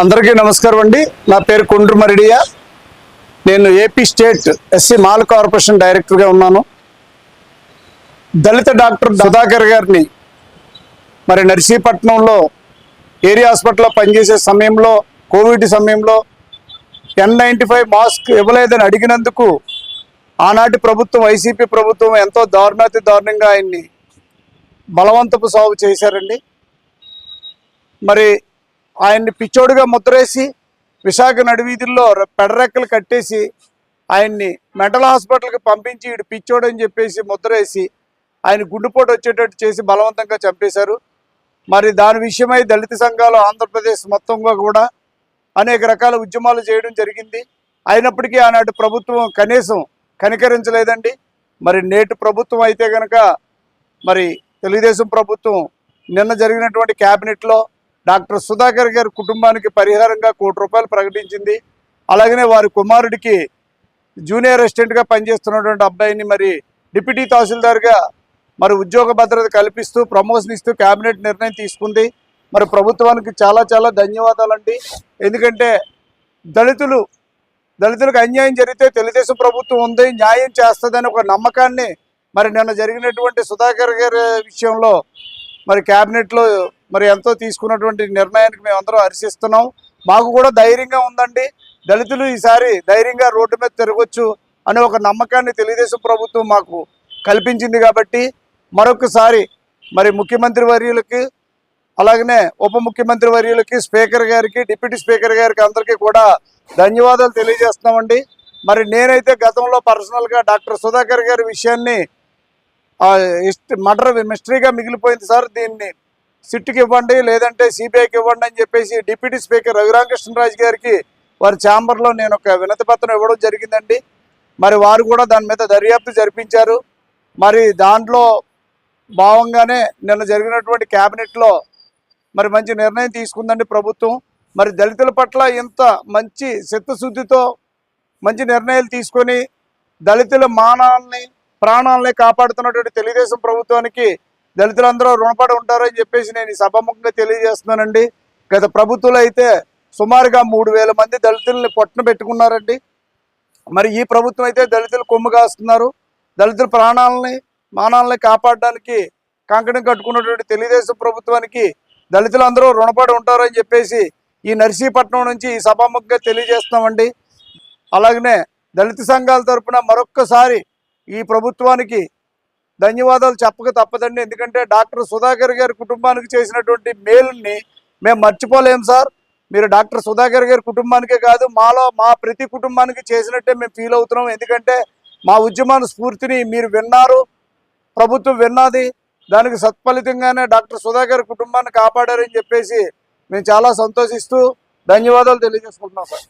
అందరికీ నమస్కారం అండి. నా పేరు కుండ్రు మరిడియా. నేను AP state SC Mala corporation డైరెక్టర్గా ఉన్నాను. దళిత డాక్టర్ సుధాకర్ గారిని మరి నర్సీపట్నంలో ఏరియా హాస్పిటల్లో పనిచేసే సమయంలో కోవిడ్ సమయంలో ఎన్ నైంటీ ఫైవ్ మాస్క్ ఇవ్వలేదని అడిగినందుకు ఆనాటి ప్రభుత్వం వైసీపీ ప్రభుత్వం ఎంతో దారుణాతి దారుణంగా ఆయన్ని బలవంతపు సాగు చేశారండి. మరి ఆయన్ని పిచ్చోడుగా ముద్రేసి విశాఖ నడివీధుల్లో పెడరెక్కలు కట్టేసి ఆయన్ని మెంటల్ హాస్పిటల్కి పంపించి ఇటు పిచ్చోడు అని చెప్పేసి ముద్రేసి ఆయన గుండెపోటు వచ్చేటట్టు చేసి బలవంతంగా చంపేశారు. మరి దాని విషయమై దళిత సంఘాలు ఆంధ్రప్రదేశ్ మొత్తంగా కూడా అనేక రకాల ఉద్యమాలు చేయడం జరిగింది. అయినప్పటికీ ఆనాటి ప్రభుత్వం కనీసం కనికరించలేదండి. మరి నేటి ప్రభుత్వం అయితే కనుక మరి తెలుగుదేశం ప్రభుత్వం నిన్న జరిగినటువంటి క్యాబినెట్లో డాక్టర్ సుధాకర్ గారి కుటుంబానికి పరిహారంగా కోటి రూపాయలు ప్రకటించింది. అలాగనే వారి కుమారుడికి జూనియర్ అసిస్టెంట్గా పనిచేస్తున్నటువంటి అబ్బాయిని మరి డిప్యూటీ తహసీల్దార్గా మరి ఉద్యోగ భద్రత కల్పిస్తూ ప్రమోషన్ ఇస్తూ కేబినెట్ నిర్ణయం తీసుకుంది. మరి ప్రభుత్వానికి చాలా చాలా ధన్యవాదాలండి. ఎందుకంటే దళితులు దళితులకు అన్యాయం జరిగితే తెలుగుదేశం ప్రభుత్వం ఉంది న్యాయం చేస్తుందని ఒక నమ్మకాన్ని మరి నిన్న జరిగినటువంటి సుధాకర్ గారి విషయంలో మరి క్యాబినెట్లో మరి ఎంతో తీసుకున్నటువంటి నిర్ణయానికి మేమందరం హర్షిస్తున్నాం. మాకు కూడా ధైర్యంగా ఉందండి. దళితులు ఈసారి ధైర్యంగా రోడ్డు మీద తిరగొచ్చు అనే ఒక నమ్మకాన్ని తెలుగుదేశం ప్రభుత్వం మాకు కల్పించింది కాబట్టి మరొకసారి మరి ముఖ్యమంత్రి వర్యులకి అలాగనే ఉప ముఖ్యమంత్రి వర్యులకి స్పీకర్ గారికి డిప్యూటీ స్పీకర్ గారికి అందరికీ కూడా ధన్యవాదాలు తెలియజేస్తున్నామండి. మరి నేనైతే గతంలో పర్సనల్గా డాక్టర్ సుధాకర్ గారి విషయాన్ని మటర్ మిస్టరీగా మిగిలిపోయింది సార్. దీన్ని సిట్కి ఇవ్వండి లేదంటే సిబిఐకి ఇవ్వండి అని చెప్పేసి డిప్యూటీ స్పీకర్ రఘురామకృష్ణరాజు గారికి వారి ఛాంబర్లో నేను ఒక వినతి పత్రం ఇవ్వడం జరిగిందండి. మరి వారు కూడా దాని మీద దర్యాప్తు జరిపించారు. మరి దాంట్లో భావంగానే నిన్న జరిగినటువంటి క్యాబినెట్లో మరి మంచి నిర్ణయం తీసుకుందండి ప్రభుత్వం. మరి దళితుల పట్ల ఇంత మంచి చిత్తశుద్ధితో మంచి నిర్ణయాలు తీసుకొని దళితుల మానాల్ని ప్రాణాలని కాపాడుతున్నటువంటి తెలుగుదేశం ప్రభుత్వానికి దళితులందరూ రుణపడి ఉంటారని చెప్పేసి నేను ఈ సభముఖంగా తెలియజేస్తున్నానండి. గత ప్రభుత్వంలో అయితే సుమారుగా మూడు వేల మంది దళితుల్ని పొట్టన పెట్టుకున్నారండి. మరి ఈ ప్రభుత్వం అయితే దళితులు కొమ్ము కాస్తున్నారు. దళితుల ప్రాణాలని మానాలని కాపాడడానికి కంకణం కట్టుకున్నటువంటి తెలుగుదేశం ప్రభుత్వానికి దళితులందరూ రుణపడి ఉంటారని చెప్పేసి ఈ నర్సీపట్నం నుంచి ఈ సభాముఖంగా తెలియజేస్తున్నామండి. అలాగనే దళిత సంఘాల తరపున మరొక్కసారి ఈ ప్రభుత్వానికి ధన్యవాదాలు చెప్పక తప్పదండి. ఎందుకంటే డాక్టర్ సుధాకర్ గారి కుటుంబానికి చేసినటువంటి మేలుని మేము మర్చిపోలేం సార్. మీరు డాక్టర్ సుధాకర్ గారి కుటుంబానికే కాదు మాలో మా ప్రతి కుటుంబానికి చేసినట్టే మేము ఫీల్ అవుతున్నాం. ఎందుకంటే మా ఉద్యమాన స్ఫూర్తిని మీరు విన్నారు ప్రభుత్వం విన్నది. దానికి సత్ఫలితంగానే డాక్టర్ సుధాకర్ కుటుంబాన్ని కాపాడారని చెప్పేసి మేము చాలా సంతోషిస్తూ ధన్యవాదాలు తెలియజేసుకుంటున్నాం సార్.